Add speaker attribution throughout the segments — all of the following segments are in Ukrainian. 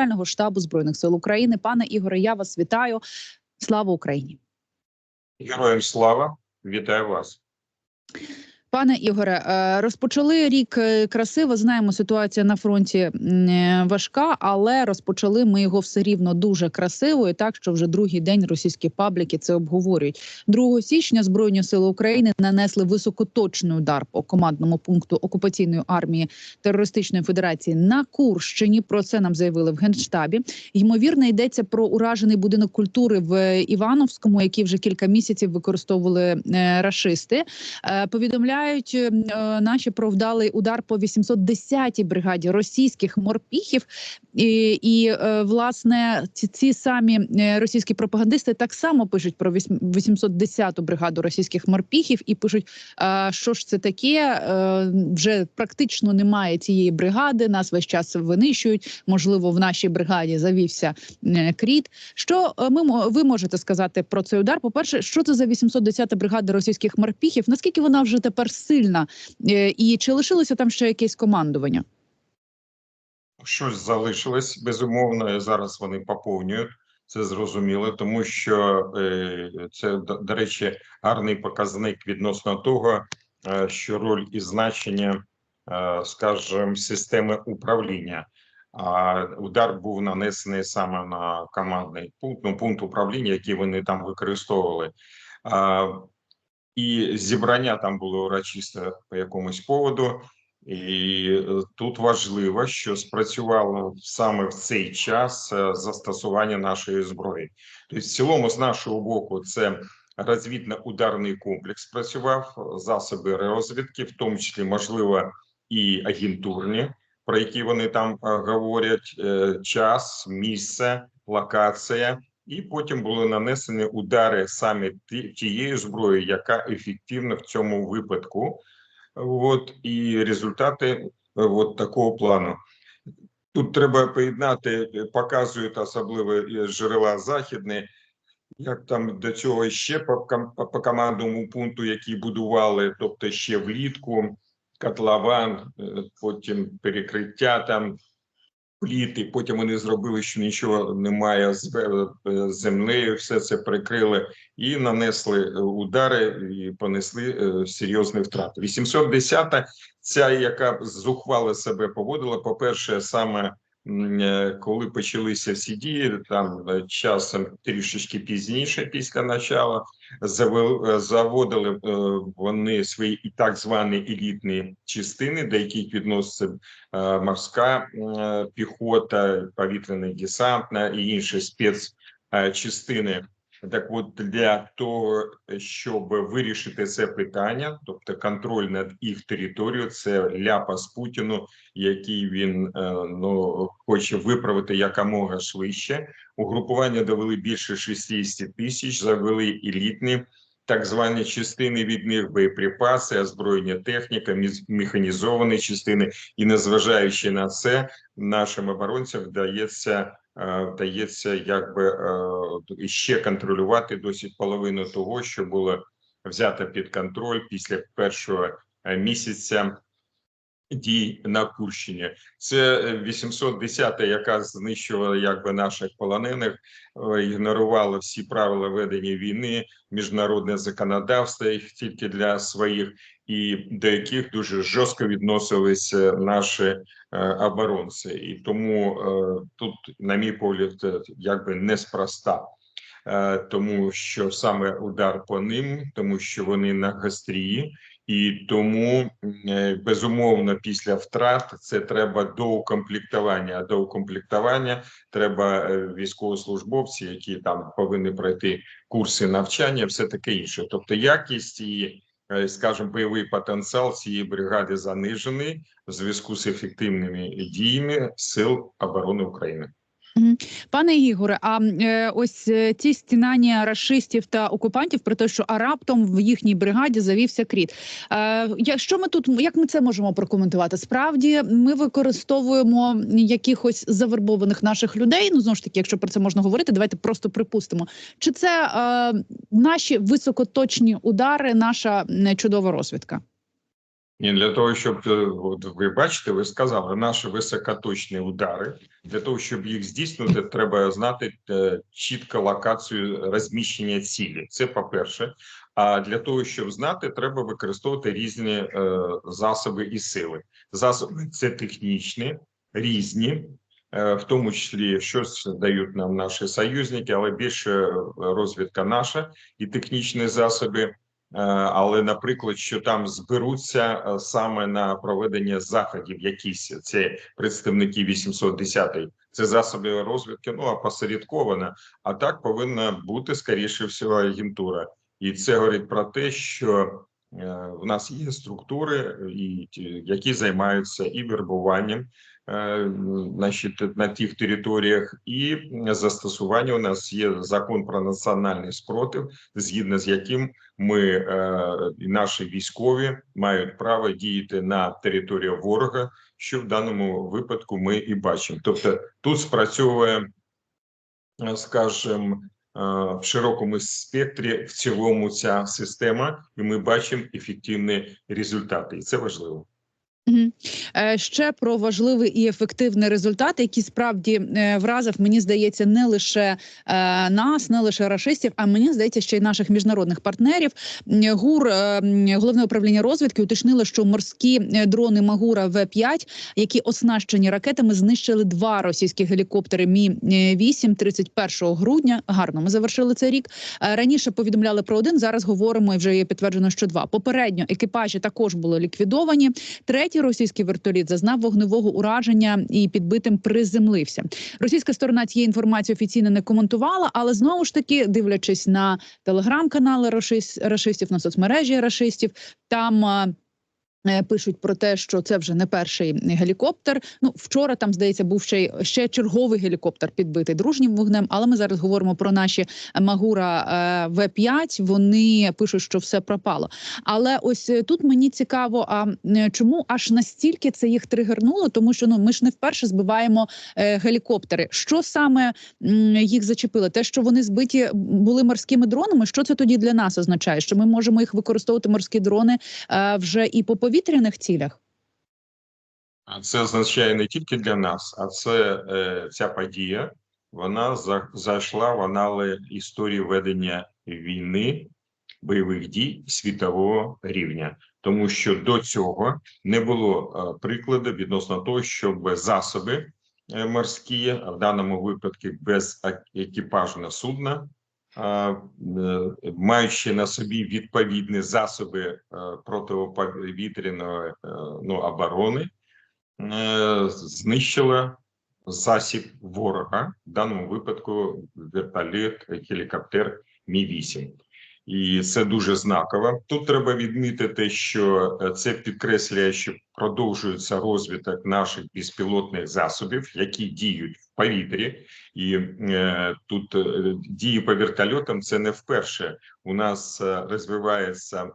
Speaker 1: Генерального штабу збройних сил України. Пане Ігоре, я вас вітаю. Слава Україні.
Speaker 2: Героям слава, вітаю вас.
Speaker 1: Пане Ігоре, е, розпочали рік е, красиво. Знаємо, ситуація на фронті е, важка, але розпочали ми його все рівно дуже красиво, і так що вже другий день російські пабліки це обговорюють. 2 січня збройні сили України нанесли високоточний удар по командному пункту окупаційної армії терористичної федерації на Курщині. Про це нам заявили в генштабі. Ймовірно, йдеться про уражений будинок культури в Івановському, який вже кілька місяців використовували рашисти. Е, Повідомляють е, наші про вдалий удар по 810-й бригаді російських морпіхів. І, і е, власне ці, ці самі е, російські пропагандисти так само пишуть про вісім- 810-ту бригаду російських морпіхів і пишуть, що ж це таке. Вже практично немає цієї бригади. Нас весь час винищують. Можливо, в нашій бригаді завівся кріт. Що ми ви можете сказати про цей удар? По перше, що це за 810-та бригада російських морпіхів? Наскільки вона вже тепер сильна? Е, І чи лишилося там ще якесь командування?
Speaker 2: Щось залишилось безумовно. Зараз вони поповнюють. Це зрозуміло, тому що е, це до, речі гарний показник відносно того, е, що роль і значення, скажімо, системи управління. А удар був нанесений саме на командний пункт, ну, пункт управління, який вони там використовували. І зібрання там було урочисте по якомусь поводу. І е, тут важливо, що спрацювало саме в цей час е, застосування нашої зброї. Тобто, в цілому, з нашого боку, це розвідно-ударний комплекс працював, засоби розвідки, в тому числі, можливо, і агентурні, про які вони там е, говорять: час, місце, локація. І потім були нанесені удари саме ті- тією зброєю, яка ефективна в цьому випадку. От і результати е, от такого плану. Тут треба поєднати, е, показують особливо е, джерела західні, як там до цього ще по, по, командному пункту, який будували, тобто ще влітку, котлован, потім перекриття там. Пліти, потім вони зробили, що нічого немає з е, землею, все це прикрили і нанесли е, удари і понесли е, серйозні втрати. 810-та, ця, яка зухвало себе поводила, по-перше, саме м, е, коли почалися всі дії, там е, часом трішечки пізніше, після начала, е, заводили е, вони свої і так звані елітні частини, до яких відноситься е, морська е, піхота, повітряна десантна і інші спецчастини. Так от для того, щоб вирішити це питання, тобто контроль над їх територією, це ляпас Путіну, який він е, ну хоче виправити якомога швидше. Угрупування довели більше 60 тисяч, завели елітні так звані частини від них боєприпаси, озброєння техніка, механізовані частини, і незважаючи на це, нашим оборонцям вдається е, вдається якби е, ще контролювати досить половину того, що було взято під контроль після першого е, місяця дій на Курщині. Це е, 810-та, яка знищувала якби наших полонених, е, ігнорувала всі правила ведення війни, міжнародне законодавство їх тільки для своїх, і до яких дуже жорстко відносилися наші е, оборонці. І тому е, тут, на мій погляд, е, якби неспроста. Е, Тому що саме удар по ним, тому що вони на гострії, і тому е, безумовно після втрат це треба доукомплектування. А доукомплектування треба е, військовослужбовці, які там повинні пройти курси навчання, все таке інше. Тобто якість і, е, скажімо, бойовий потенціал цієї бригади занижений в зв'язку з ефективними діями сил оборони України.
Speaker 1: Пане Ігоре, а е, ось е, ті стінання рашистів та окупантів про те, що а раптом в їхній бригаді завівся кріт. Е, що ми тут як ми це можемо прокоментувати? Справді ми використовуємо якихось завербованих наших людей. Ну знову ж таки, якщо про це можна говорити, давайте просто припустимо. Чи це е, наші високоточні удари, наша чудова розвідка?
Speaker 2: Ні, для того, щоб е, от ви бачите, ви сказали наші високоточні удари. Для того, щоб їх здійснити, треба знати е, чітко локацію розміщення цілі. Це по-перше. А для того, щоб знати, треба використовувати різні е, засоби і сили. Засоби це технічні, різні, е, в тому числі щось дають нам наші союзники, але більше е, розвідка наша і технічні засоби. Е, але, наприклад, що там зберуться е, саме на проведення заходів, якісь це представники 810-ї, це засоби розвідки. Ну а посередкована. А так повинна бути скоріше всього агентура, і це говорить про те, що е, в нас є структури, які займаються і вербуванням е, на тих територіях, і застосування. У нас є закон про національний спротив, згідно з яким ми е, наші військові мають право діяти на території ворога, що в даному випадку ми і бачимо. Тобто тут спрацьовує, е, скажімо, в широкому спектрі в цілому ця система, і ми бачимо ефективні результати, і це важливо.
Speaker 1: Е, Ще про важливий і ефективний результат, який справді е, вразив, мені здається, не лише е, нас, не лише рашистів, а мені здається, ще й наших міжнародних партнерів. ГУР головне управління розвідки уточнило, що морські дрони Магура В-5, які оснащені ракетами, знищили два російські гелікоптери Мі 8 31 грудня. Гарно ми завершили цей рік. Раніше повідомляли про один. Зараз говоримо і вже є підтверджено, що два. Попередньо екіпажі також були ліквідовані. Третій російський вертоліт зазнав вогневого ураження і підбитим приземлився. Російська сторона цієї інформації офіційно не коментувала, але знову ж таки, дивлячись на телеграм-канали рашис- рашистів, на соцмережі рашистів, там. Е, Пишуть про те, що це вже не перший гелікоптер. Ну вчора там здається був ще й ще черговий гелікоптер підбитий дружнім вогнем. Але ми зараз говоримо про наші Магура е, В5. Вони пишуть, що все пропало. Але ось е, тут мені цікаво, а чому аж настільки це їх тригернуло? Тому що ну ми ж не вперше збиваємо гелікоптери. Що саме їх зачепило? Те, що вони збиті були морськими дронами. Що це тоді для нас означає? Що ми можемо їх використовувати морські дрони вже і по повітряних цілях?
Speaker 2: Це означає не тільки для нас, а це е, ця подія. Вона за, зайшла в анали історії ведення війни, бойових дій світового рівня, тому що до цього не було е, прикладу відносно того, щоб засоби е, морські, в даному випадку без ек- екіпажного судна, маючи на собі відповідні засоби е, протиповітряної е, ну, оборони, е, знищила засіб ворога, в даному випадку вертоліт, гелікоптер Мі 8 і це дуже знаково. Тут треба відмітити, що е, це підкреслює, що продовжується розвиток наших безпілотних засобів, які діють в повітрі, і е, тут е, дії по вертольотам це не вперше. У нас е, розвивається е,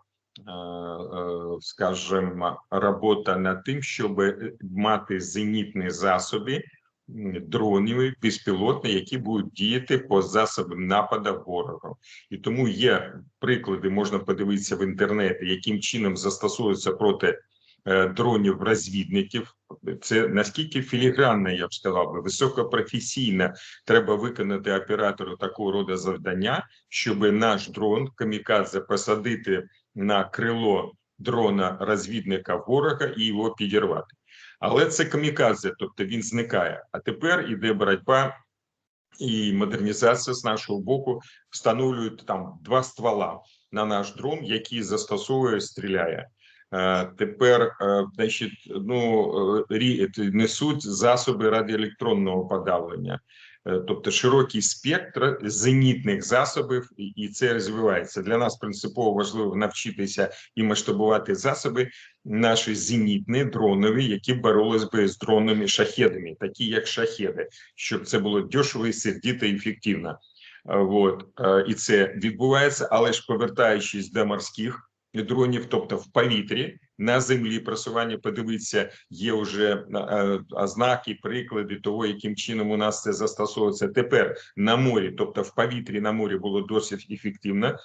Speaker 2: е, скажімо, робота над тим, щоб мати зенітні засоби, дронів, безпілотні, які будуть діяти по засобам нападу ворога. І тому є приклади, можна подивитися в інтернеті, яким чином застосовуються проти е, дронів розвідників. Це наскільки філігранно, я б сказав би, високопрофесійно треба виконати оператору такого роду завдання, щоб наш дрон камікадзе посадити на крило дрона розвідника ворога і його підірвати. Але це камікадзе, тобто він зникає. А тепер іде боротьба і модернізація з нашого боку встановлюють там два ствола на наш дрон, який застосовує, стріляє. Е, Тепер, е, значить, ну е, несуть засоби радіоелектронного подавлення, тобто широкий спектр зенітних засобів, і- це розвивається. Для нас принципово важливо навчитися і масштабувати засоби наші зенітні дронові, які боролись би з дронами шахедами, такі як шахеди, щоб це було дешево і сердито і ефективно. Е, От е, і це відбувається, але ж повертаючись до морських дронів, тобто в повітрі, на землі просування. Подивитися, є вже е, ознаки, приклади того, яким чином у нас це застосовується тепер на морі, тобто в повітрі на морі було досить ефективно.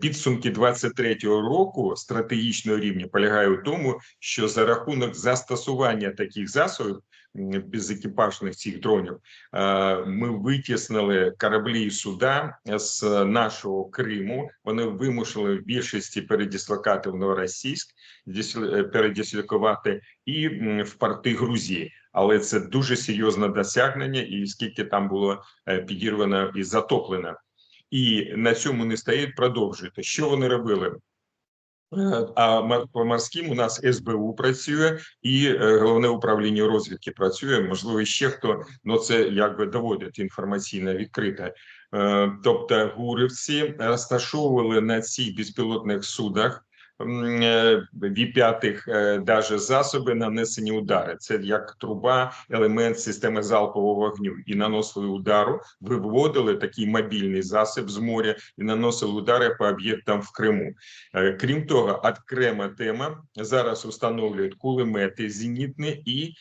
Speaker 2: Підсумки 23-го року стратегічного рівня полягає у тому, що за рахунок застосування таких засобів безекіпажних цих дронів е, ми витіснили кораблі і суда з нашого Криму. Вони вимушили в більшості передислокати в Новоросійськ, е, передислокувати і в порти Грузії. Але це дуже серйозне досягнення, і скільки там було е, підірвано і затоплено. І на цьому не стоїть, продовжуйте. Що вони робили? Е, А по морським у нас СБУ працює і е, головне управління розвідки працює. Можливо, ще хто ну це якби доводить інформаційно відкрито. Е, Тобто, гурівці розташовували на цих безпілотних судах м, е, ві-5 е, даже засоби нанесені удари. Це як труба, елемент системи залпового вогню, і наносили удару, виводили такий мобільний засіб з моря і наносили удари по об'єктам в Криму. Е, Крім того, окрема тема зараз встановлюють кулемети зенітні і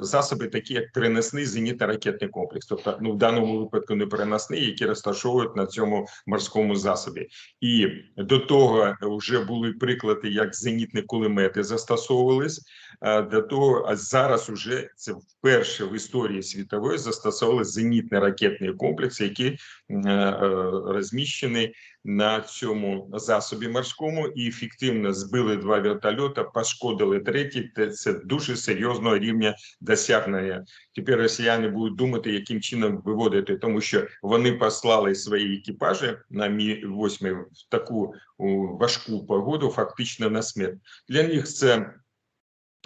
Speaker 2: засоби, такі як переносний зенітно-ракетний комплекс, тобто ну в даному випадку не переносний, які розташовують на цьому морському засобі. І до того вже були приклади, як зенітні кулемети застосовувались. для До того, а зараз уже це вперше в історії світової застосовували зенітні ракетні комплекси, які е, е, розміщені на цьому засобі морському і ефективно збили два вертольота, пошкодили третій. Це дуже серйозного рівня досягнення. Тепер росіяни будуть думати, яким чином виводити, тому що вони послали свої екіпажі на мі 8 в таку важку погоду, фактично на смерть. Для них це.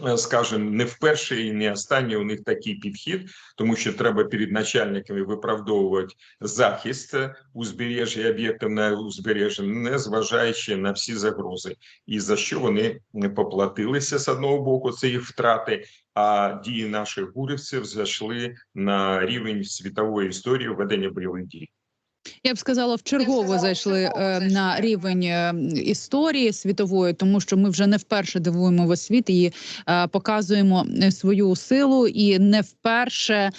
Speaker 2: Е, Скажем, не вперше і не останній у них такий підхід, тому що треба перед начальниками виправдовувати захист е, узбережжя об'єктів на узбережжі, не зважаючи на всі загрози, і за що вони не поплатилися з одного боку, це їх втрати. А дії наших гурівців зайшли на рівень світової історії ведення бойових дій.
Speaker 1: Я б сказала, вчергово зайшли е, на рівень е, історії світової, тому що ми вже не вперше дивуємо весь світ і е, показуємо свою силу, і не вперше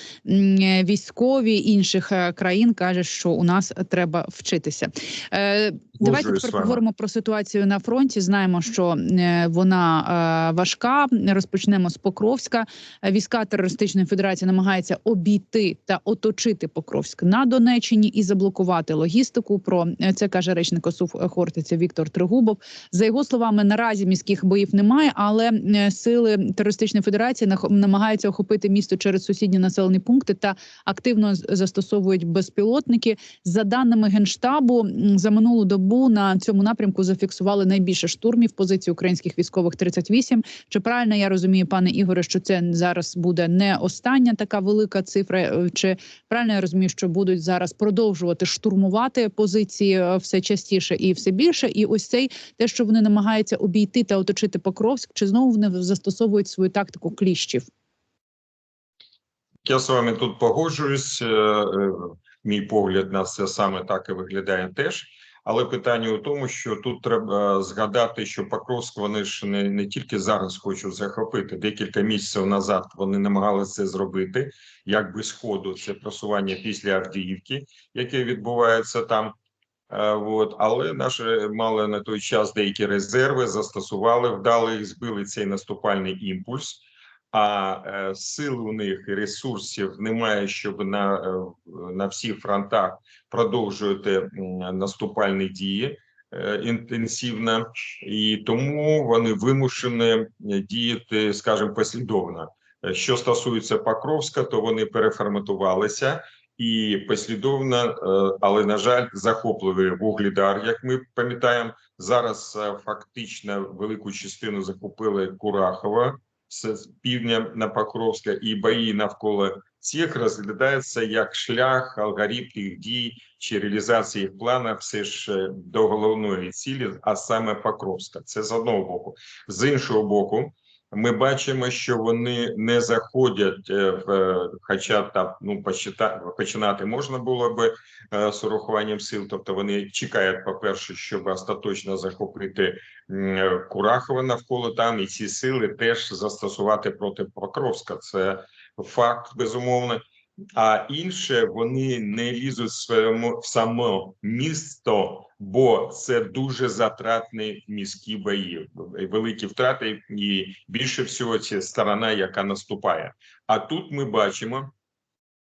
Speaker 1: військові інших країн кажуть, що у нас треба вчитися. Давайте тепер поговоримо про ситуацію на фронті. Знаємо, що е, вона е, важка. Розпочнемо з Покровська. Війська терористичної федерації намагаються обійти та оточити Покровськ на Донеччині і заблокувати логістику. Про е, це каже речник ОСУВ Хортиця Віктор Тригубов. За його словами, наразі міських боїв немає, але сили терористичної федерації намагаються охопити місто через сусідні населені пункти та активно застосовують безпілотники. За даними генштабу, за минулу добу на цьому напрямку зафіксували найбільше штурмів позицій українських військових 38. Чи правильно я розумію, пане Ігоре, що це зараз буде не остання така велика цифра? Е, Чи правильно я розумію, що будуть зараз продовжувати штурмувати позиції е, все частіше і все більше? І ось цей те, що вони намагаються обійти та оточити Покровськ, чи знову вони застосовують свою тактику кліщів?
Speaker 2: Я з вами тут погоджуюсь. Е, Мій погляд на це саме так і виглядає теж. Але питання у тому, що тут треба згадати, що Покровськ вони ж не, не тільки зараз хочуть захопити. Декілька місяців назад вони намагалися це зробити, як би сходу це просування після Авдіївки, яке відбувається там. Е, От, але наші мали на той час деякі резерви, застосували, вдали їх, збили цей наступальний імпульс. А е, сил у них і ресурсів немає, щоб на, е, на всіх фронтах продовжувати наступальні дії е, інтенсивно, і тому вони вимушені діяти, скажімо, послідовно. Що стосується Покровська, то вони переформатувалися і послідовно, але на жаль, захопливий вугледар, як ми пам'ятаємо, зараз фактично велику частину захопили Курахова з півдня на Покровська, і бої навколо цих розглядається як шлях, алгоритм їх дій чи реалізації їх плану все ж е, до головної цілі, а саме Покровська. Це з одного боку. З іншого боку, Ми бачимо, що вони не заходять е, в, е, хоча там ну починати можна було би е, з урахуванням сил. Тобто вони чекають, по перше, щоб остаточно захопити Курахова навколо там, і ці сили теж застосувати проти Покровська. Це факт безумовно. А інше вони не лізуть в само місто, бо це дуже затратні міські бої, великі втрати, і більше всього це сторона, яка наступає. А тут ми бачимо,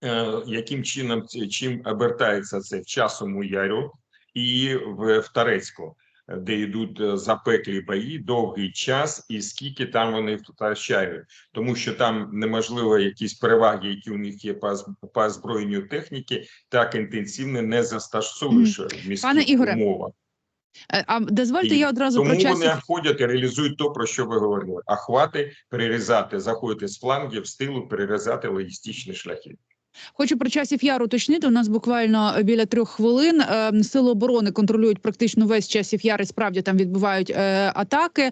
Speaker 2: е, яким чином чим обертається це в часому яру і в Тарецьку, де йдуть е, запеклі бої довгий час, і скільки там вони втрачають, тому що там неможливо якісь переваги, які у них є по, озброєнню техніки, так інтенсивно не застосовуєш в міських
Speaker 1: Пане Ігоре,
Speaker 2: умовах.
Speaker 1: Е, А дозвольте
Speaker 2: І
Speaker 1: я одразу
Speaker 2: Тому
Speaker 1: про час.
Speaker 2: вони обходять і реалізують то, про що ви говорили: ахвати, перерізати, заходити з флангів, з тилу, перерізати логістичні шляхи.
Speaker 1: Хочу про часів яр уточнити. У нас буквально біля трьох хвилин. Е, Сили оборони контролюють практично весь часів яр і справді там відбувають е, атаки. Е,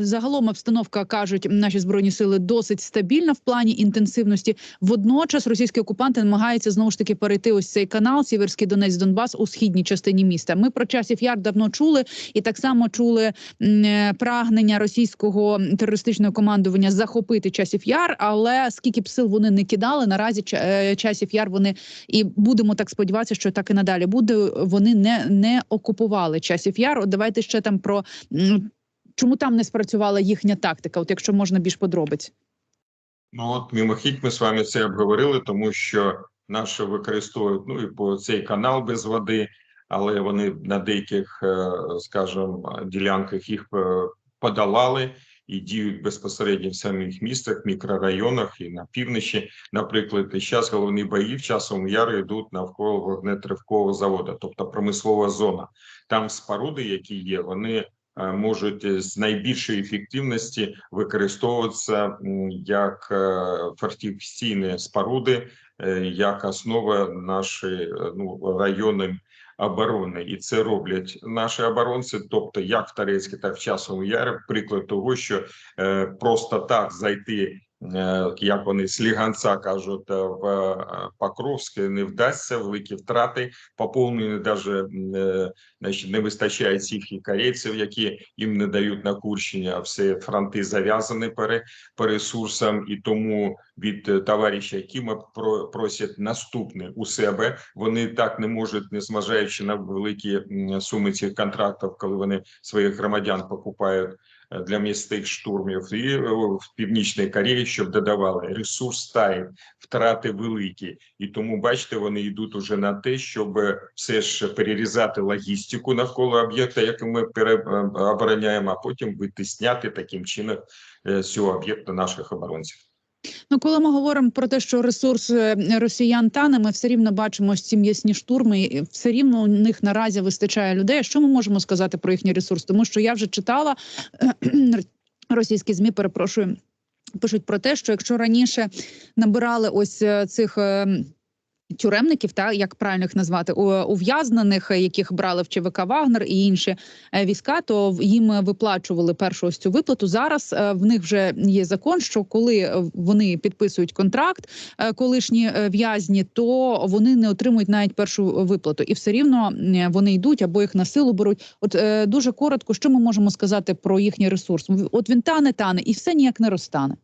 Speaker 1: загалом обстановка кажуть, наші збройні сили досить стабільна в плані інтенсивності. Водночас російські окупанти намагаються знову ж таки перейти ось цей канал Сіверський Донець Донбас у східній частині міста. Ми про часів яр давно чули, і так само чули е, прагнення російського терористичного командування захопити часів яр. Але скільки б сил вони не кидали, наразі е, часів яр вони і будемо так сподіватися, що так і надалі буде. Вони не, не окупували часів яр. От давайте ще там про чому там не спрацювала їхня тактика. От якщо можна більш подробиць.
Speaker 2: Ну от мимохідь ми з вами це обговорили, тому що наші використовують ну і по цей канал без води, але вони на деяких, е, скажімо, ділянках їх е, подолали і діють безпосередньо в самих містах, мікрорайонах і на півночі. Наприклад, і зараз головні бої в часовому яру йдуть навколо вогнетривкового заводу, тобто промислова зона. Там споруди, які є, вони е, можуть з найбільшої ефективності використовуватися як е, фортифікаційні споруди, е, як основа нашої ну, районної оборони, і це роблять наші оборонці, тобто як в Тарецькі, так в Часовому Ярі, приклад того, що е, просто так зайти. Е, Як вони сліганця кажуть, е, в е, Покровське не вдасться великі втрати, поповнені навіть значить, не вистачає цих корейців, які їм не дають на Курщині, а все фронти зав'язані по ресурсам, і тому від товариша Кіма просять наступне у себе. Вони так не можуть, не зважаючи на великі суми цих контрактів, коли вони своїх громадян покупають для містих штурмів, і е, в північній Кореї, щоб додавали ресурс тає, втрати великі, і тому бачите, вони йдуть уже на те, щоб все ж перерізати логістику навколо об'єкта, який ми е, обороняємо, а потім витисняти таким чином е, цього об'єкта наших оборонців.
Speaker 1: Ну, коли ми говоримо про те, що ресурс е, росіян тане, ми все рівно бачимо ці м'ясні штурми. і Все рівно у них наразі вистачає людей. Що ми можемо сказати про їхній ресурс? Тому що я вже читала російські змі, перепрошую. Пишуть про те, що якщо раніше набирали ось е, цих е, тюремників, та як правильно їх назвати, ув'язнених, е, яких брали в ЧВК Вагнер і інші е, війська, то їм виплачували першу ось цю виплату. Зараз е, в них вже є закон, що коли вони підписують контракт, колишні в'язні, то вони не отримують навіть першу виплату, і все рівно вони йдуть або їх на силу беруть. От дуже коротко, що ми можемо сказати про їхній ресурс? От він тане, тане, і все ніяк не розтане.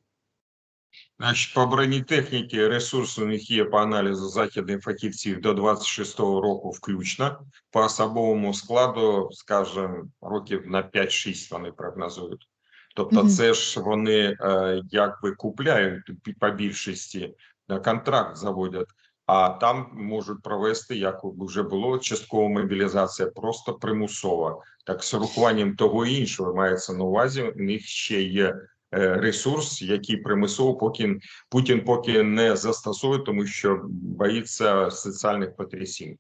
Speaker 2: Значить, по бронетехніці ресурс у них є по аналізу західних фахівців до 26-го року включно. По особовому складу, скажімо, років на 5-6 вони прогнозують. Тобто,
Speaker 1: Мгм.
Speaker 2: це ж вони е, якби купляють по більшості на контракт заводять, а там можуть провести, як вже було, часткова мобілізація, просто примусова. Так з урахуванням того і іншого мається на увазі. У них ще є ресурс, який примусово поки Путін поки не застосує, тому що боїться соціальних потрясінь.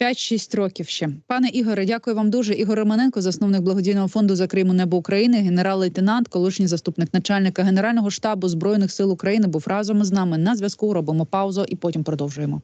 Speaker 1: 5-6 років ще. Пане Ігоре, дякую вам дуже. Ігор Романенко, засновник благодійного фонду за Крим у небо України, генерал-лейтенант, колишній заступник начальника Генерального штабу Збройних сил України, був разом із нами на зв'язку. Робимо паузу і потім продовжуємо.